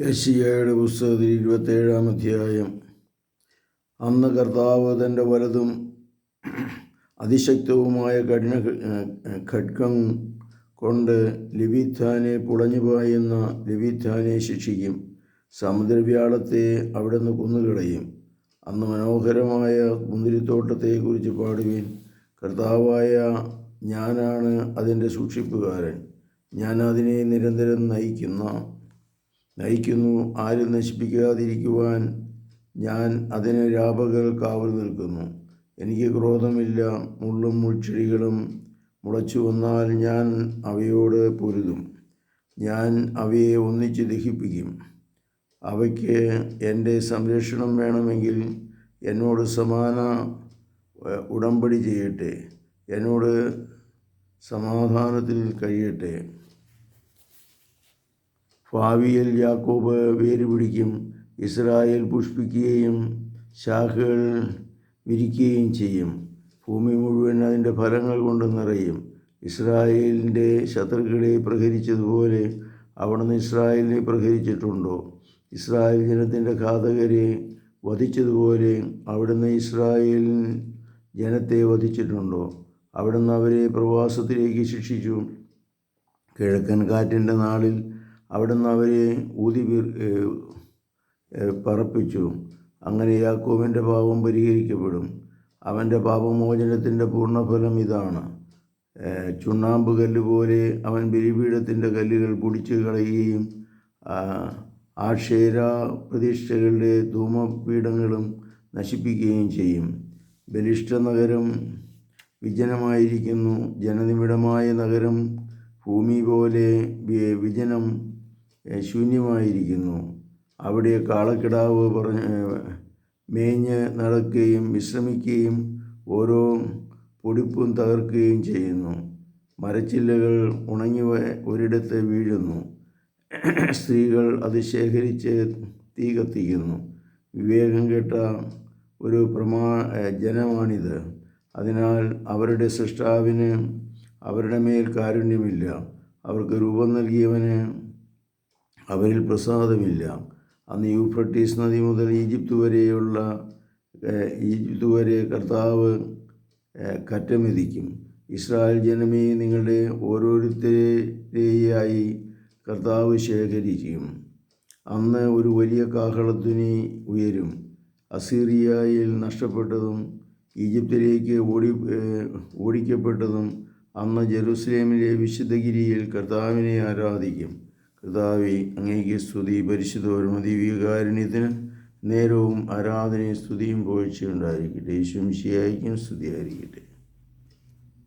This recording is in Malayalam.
യശിയയുടെ പുസ്തകത്തിൽ ഇരുപത്തേഴാം അധ്യായം. അന്ന് കർത്താവ് തന്റെ വലതും അതിശക്തവുമായ കഠിന ഖഡ്ഗം കൊണ്ട് ലിബിത്താനെ പുളഞ്ഞു പായുന്ന ലിബിത്താനെ ശിക്ഷിക്കും. സമുദ്രവ്യാളത്തെ അവിടുന്ന് കുന്നുകളയും. അന്ന് മനോഹരമായ മുന്തിരിത്തോട്ടത്തെക്കുറിച്ച് പാടുവിൻ. കർത്താവായ ഞാനാണ് അതിന്റെ സൂക്ഷിപ്പുകാരൻ. ഞാൻ അതിനെ നിരന്തരം നയിക്കുന്ന നയിക്കുന്നു ആരും നശിപ്പിക്കാതിരിക്കുവാൻ ഞാൻ അതിന് രാപകൽ കാവൽ നിൽക്കുന്നു. എനിക്ക് ക്രോധമില്ല മുള്ളും മുൾച്ചെടികളും മുളച്ചു വന്നാൽ ഞാൻ അവയോട് പൊരുതും. ഞാൻ അവയെ ഒന്നിച്ച് ദഹിപ്പിക്കും. അവയ്ക്ക് എന്റെ സംരക്ഷണം വേണമെങ്കിൽ എന്നോട് സമാന ഉടമ്പടി ചെയ്യട്ടെ. എന്നോട് സമാധാനത്തിൽ കഴിയട്ടെ. ഭാവിയിൽ യാക്കോബ് വേര് പിടിക്കും ഇസ്രായേൽ പുഷ്പിക്കുകയും ശാഖകൾ വിരിക്കുകയും ചെയ്യും. ഭൂമി മുഴുവൻ അതിന്റെ ഫലങ്ങൾ കൊണ്ട് നിറയും. ഇസ്രായേലിന്റെ ശത്രുക്കളെ പ്രഹരിച്ചതുപോലെ അവിടുന്ന് ഇസ്രായേലിനെ പ്രഹരിച്ചിട്ടുണ്ടോ? ഇസ്രായേൽ ജനത്തിന്റെ ഘാതകരെ വധിച്ചതുപോലെ അവിടുന്ന് ഇസ്രായേൽ ജനത്തെ വധിച്ചിട്ടുണ്ടോ? അവിടുന്ന് അവരെ പ്രവാസത്തിലേക്ക് ശിക്ഷിച്ചു. കിഴക്കൻ കാറ്റിന്റെ നാളിൽ അവിടുന്ന് അവരെ ഊതി പറപ്പിച്ചു. അങ്ങനെ യാക്കോബിന്റെ പാപം പരിഹരിക്കപ്പെടും. അവന്റെ പാപമോചനത്തിന്റെ പൂർണഫലം ഇതാണ്. ചുണ്ണാമ്പ് കല്ല് പോലെ അവൻ ബലിപീഠത്തിന്റെ കല്ലുകൾ പൊടിച്ചു കളയുകയും ആക്ഷേര പ്രതീക്ഷകളുടെ ധൂമപീഠങ്ങളും നശിപ്പിക്കുകയും ചെയ്യും. ബലിഷ്ഠ നഗരം വിജനമായിരിക്കുന്നു. ജനനിമിടമായ നഗരം ഭൂമി പോലെ വിജനം ശൂന്യമായിരിക്കുന്നു. അവിടെ കാളക്കിടാവ് പറഞ്ഞ് മേഞ്ഞ് നടക്കുകയും വിശ്രമിക്കുകയും ഓരോ പൊടിപ്പും തകർക്കുകയും ചെയ്യുന്നു. മരച്ചില്ലകൾ ഉണങ്ങി ഒരിടത്ത് വീഴുന്നു. സ്ത്രീകൾ അത് ശേഖരിച്ച് തീ കത്തിക്കുന്നു. വിവേകം കേട്ട ഒരു പ്രമാ ജനമാണിത്. അതിനാൽ അവരുടെ സൃഷ്ടാവിന് അവരുടെ മേൽ കാരുണ്യമില്ല. അവർക്ക് രൂപം നൽകിയവന് അവരിൽ പ്രസാദമില്ല. അന്ന് യൂഫ്രട്ടീസ് നദി മുതൽ ഈജിപ്ത് വരെയുള്ള ഈജിപ്ത് വരെ കർത്താവ് കറ്റമെതിക്കും. ഇസ്രായേൽ ജനമേ നിങ്ങളുടെ ഓരോരുത്തരെയായി കർത്താവ് ശേഖരിക്കും. അന്ന് ഒരു വലിയ കാഹളധ്വനി ഉയരും. അസീറിയയിൽ നഷ്ടപ്പെട്ടതും ഈജിപ്തിലേക്ക് ഓടി ഓടിക്കപ്പെട്ടതും അന്ന് ജെറുസലേമിലെ വിശുദ്ധഗിരിയിൽ കർത്താവിനെ ആരാധിക്കും. കർത്താവെ അങ്ങേക്ക് സ്തുതി. പരിശുദ്ധവരും ദിവ്യകാരുണ്യത്തിന് നേരവും ആരാധനയും സ്തുതിയും പോഴ്ചയുണ്ടായിരിക്കട്ടെ ഈശ്വംശിയായിരിക്കും ശിയായിരിക്കും സ്തുതിയായിരിക്കട്ടെ.